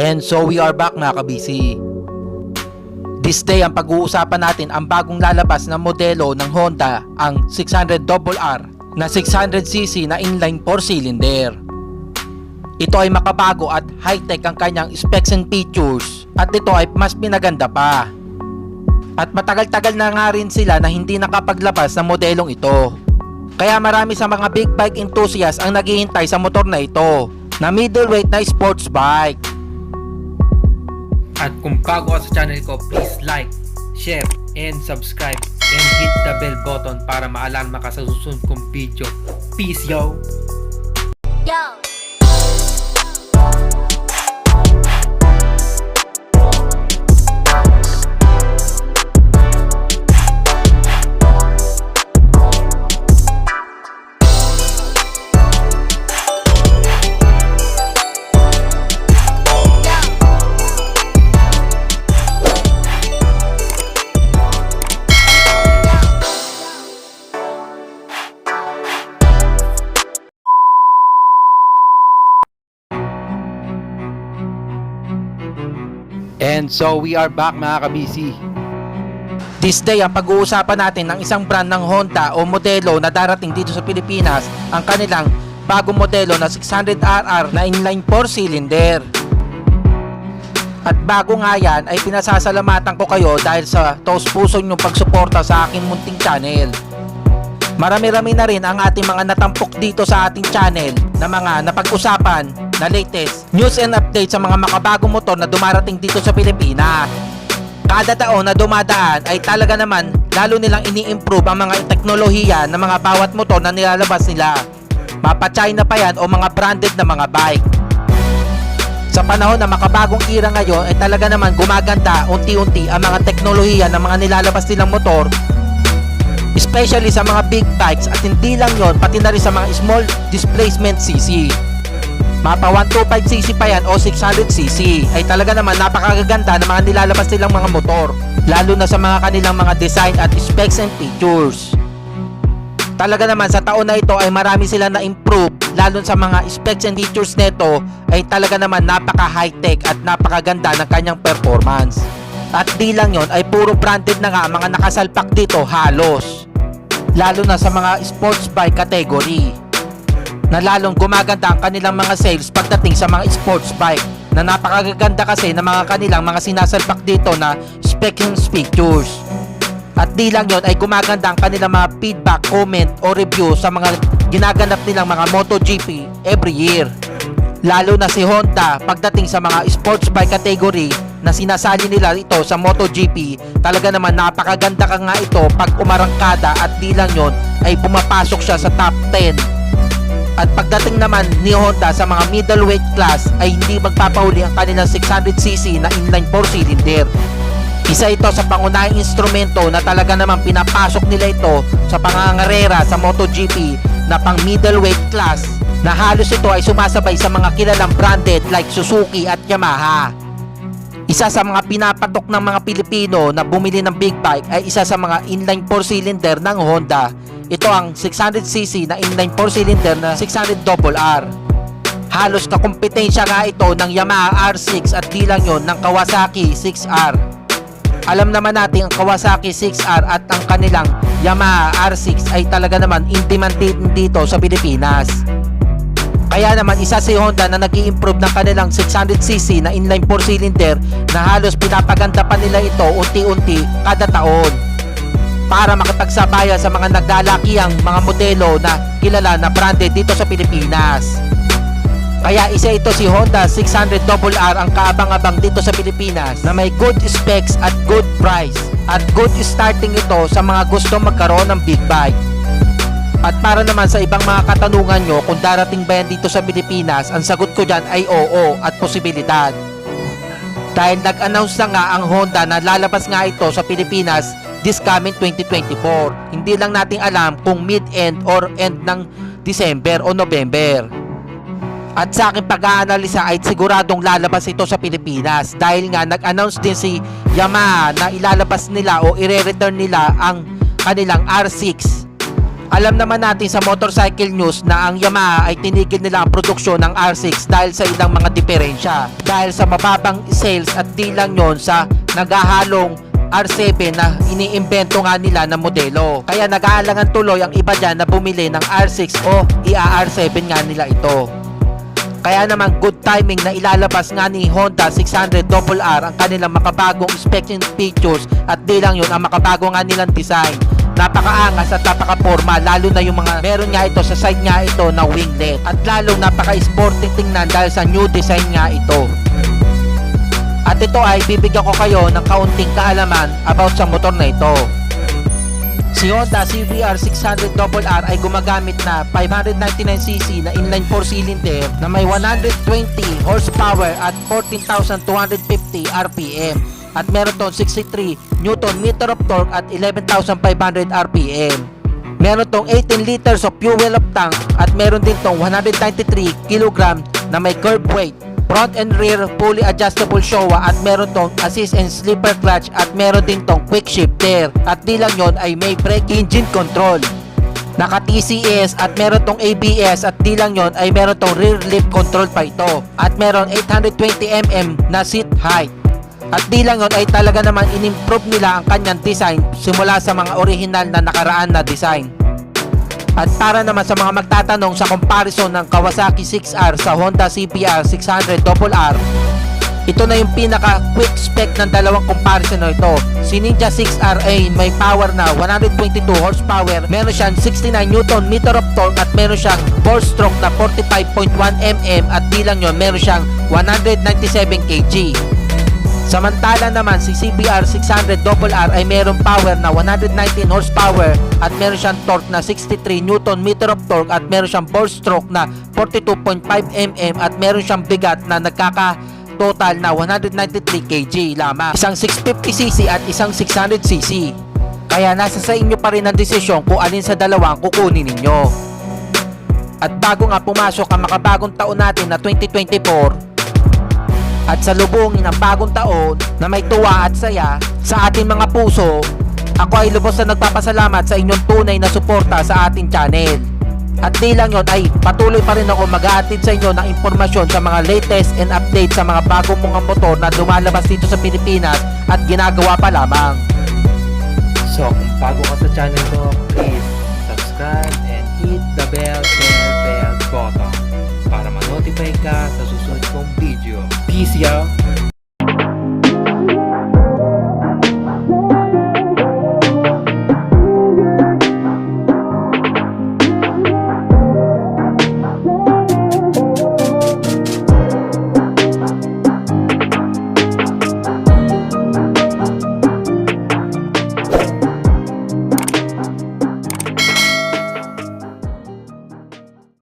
And so we are back mga kabisi. This day ang pag-uusapan natin ang bagong lalabas na modelo ng Honda, ang 600RR na 600cc na inline 4-cylinder. Ito ay makabago at high-tech ang kanyang specs and features at ito ay mas pinaganda pa. At matagal-tagal na nga rin sila na hindi nakapaglabas ng modelong ito. Kaya marami sa mga big bike enthusiasts ang naghihintay sa motor na ito na middleweight na sports bike. At kung bago ka sa channel ko, please like, share, and subscribe. And hit the bell button para maalarma ka sa susunod kong video. Peace, yo! Yo. And so we are back mga kabisi. This day ang pag-uusapan natin ng isang brand ng Honda o modelo na darating dito sa Pilipinas ang kanilang bagong modelo na 600RR na inline 4-cylinder. At bago nga yan ay pinasasalamatan ko kayo dahil sa taos puso nyong pagsuporta sa aking munting channel. Marami-rami na rin ang ating mga natampok dito sa ating channel na mga napag-usapan na latest news and updates sa mga makabagong motor na dumarating dito sa Pilipinas. Kada taon na dumadaan ay talaga naman lalo nilang ini-improve ang mga teknolohiya ng mga bawat motor na nilalabas nila. Mapa-China pa yan o mga branded na mga bike. Sa panahon na makabagong era ngayon ay talaga naman gumaganda unti-unti ang mga teknolohiya ng mga nilalabas nilang motor especially sa mga big bikes at hindi lang yon pati na rin sa mga small displacement CC. Mapa 125cc pa yan o 600cc ay talaga naman napakaganda ng mga nilalabas nilang mga motor lalo na sa mga kanilang mga design at specs and features. Talaga naman sa taon na ito ay marami sila na improve lalo sa mga specs and features nito ay talaga naman napaka high tech at napakaganda ng kanyang performance. At di lang yon ay puro branded na nga mga nakasalpak dito halos. Lalo na sa mga sports bike category na lalong gumaganda ang kanilang mga sales pagdating sa mga sports bike na napakaganda kasi ng mga kanilang mga sinasalpak dito na spec and features. At di lang yon ay gumaganda ang kanilang mga feedback, comment o review sa mga ginaganap nilang mga MotoGP every year. Lalo na si Honda pagdating sa mga sports bike category na sinasali nila ito sa MotoGP, talaga naman napakaganda ka nga ito pag umarangkada at di lang yon ay pumapasok siya sa top 10 at pagdating naman ni Honda sa mga middleweight class ay hindi magpapahuli ang kanilang 600cc na inline 4-cylinder. Isa ito sa pangunahing instrumento na talaga naman pinapasok nila ito sa pangangarera sa MotoGP na pang middleweight class na halos ito ay sumasabay sa mga kilalang branded like Suzuki at Yamaha. Isa sa mga pinapatok ng mga Pilipino na bumili ng big bike ay isa sa mga inline 4-cylinder ng Honda. Ito ang 600cc na inline 4-cylinder na 600RR. Halos kakumpetensya nga ito ng Yamaha R6 at di lang yun ng Kawasaki 6R. Alam naman natin ang Kawasaki 6R at ang kanilang Yamaha R6 ay talaga naman in demand din dito sa Pilipinas. Kaya naman isa si Honda na nag improve ng kanilang 600cc na inline 4-cylinder na halos pinapaganda pa nila ito unti-unti kada taon para makipagsabayan sa mga naglalakihang mga modelo na kilala na branded dito sa Pilipinas. Kaya isa ito si Honda 600RR ang kaabang-abang dito sa Pilipinas na may good specs at good price at good starting ito sa mga gusto magkaroon ng big bike. At para naman sa ibang mga katanungan nyo kung darating ba yan dito sa Pilipinas, ang sagot ko dyan ay oo at posibilidad. Dahil nag-announce na nga ang Honda na lalabas nga ito sa Pilipinas this coming 2024. Hindi lang natin alam kung mid-end or end ng December o November. At sa aking pag-aanalisa ay siguradong lalabas ito sa Pilipinas dahil nga nag-announce din si Yamaha na ilalabas nila o ire-return nila ang kanilang R6 Alam naman natin sa motorcycle news na ang Yamaha ay tinigil nila ang produksyon ng R6 dahil sa ilang mga diferensya. Dahil sa mababang sales at di lang yon sa nagahalong R7 na iniimbento nga nila na modelo. Kaya nag-aalangan tuloy ang iba dyan na bumili ng R6 o IA-R7 nga nila ito. Kaya naman good timing na ilalabas nga ni Honda 600RR ang kanilang makabagong inspection features at di lang yun ang makabago nga nilang design. Napakaangas at napaka-forma lalo na yung mga meron nga ito sa side nga ito na winglet at lalong napaka-sporting tingnan dahil sa new design nga ito. At ito ay bibigyan ko kayo ng kaunting kaalaman about sa motor na ito. Si Honda CBR 600RR ay gumagamit na 599cc na inline 4-cylinder na may 120 horsepower at 14,250 RPM at meron tong 63 Newton meter of torque at 11,500 RPM. Meron tong 18 liters of fuel of tank at meron din tong 193 kg na may curb weight front and rear fully adjustable Showa at meron tong assist and slipper clutch at meron din tong quick shifter. At di lang yon ay may brake engine control. Naka TCS at meron tong ABS at di lang yon ay meron tong rear lip control pa ito. At meron 820mm na seat height at di lang yon ay talaga naman inimprove nila ang kanyang design simula sa mga original na nakaraan na design at para naman sa mga magtatanong sa comparison ng Kawasaki 6R sa Honda CBR 600RR, ito na yung pinaka quick spec ng dalawang comparison na ito. Si Ninja 6R ay may power na 122 horsepower, meron siyang 69 Newton meter of torque at meron siyang bore stroke na 45.1 mm at di lang yun, meron siyang 197 kg. Samantala naman si CBR 600RR ay mayroong power na 119 horsepower at meron siyang torque na 63 Newton meter of torque at meron siyang bore stroke na 42.5 mm at meron siyang bigat na nagkaka total na 193 kg lamang. Isang 650cc at isang 600cc. Kaya nasa sa inyo pa rin ang desisyon kung alin sa dalawa ang kukunin ninyo. At bago nga pumasok ang makabagong taon natin na 2024, at sa lubungin ng bagong taon na may tuwa at saya sa ating mga puso, ako ay lubos na nagpapasalamat sa inyong tunay na suporta sa ating channel. At di lang yon ay patuloy pa rin ako mag-aatid sa inyo ng impormasyon sa mga latest and update sa mga bagong mga motor na lumalabas dito sa Pilipinas at ginagawa pa lamang. So, kung bago ka sa channel ko, please subscribe and hit the bell, bell, bell button para ma-notify ka sa. Peace, y'all!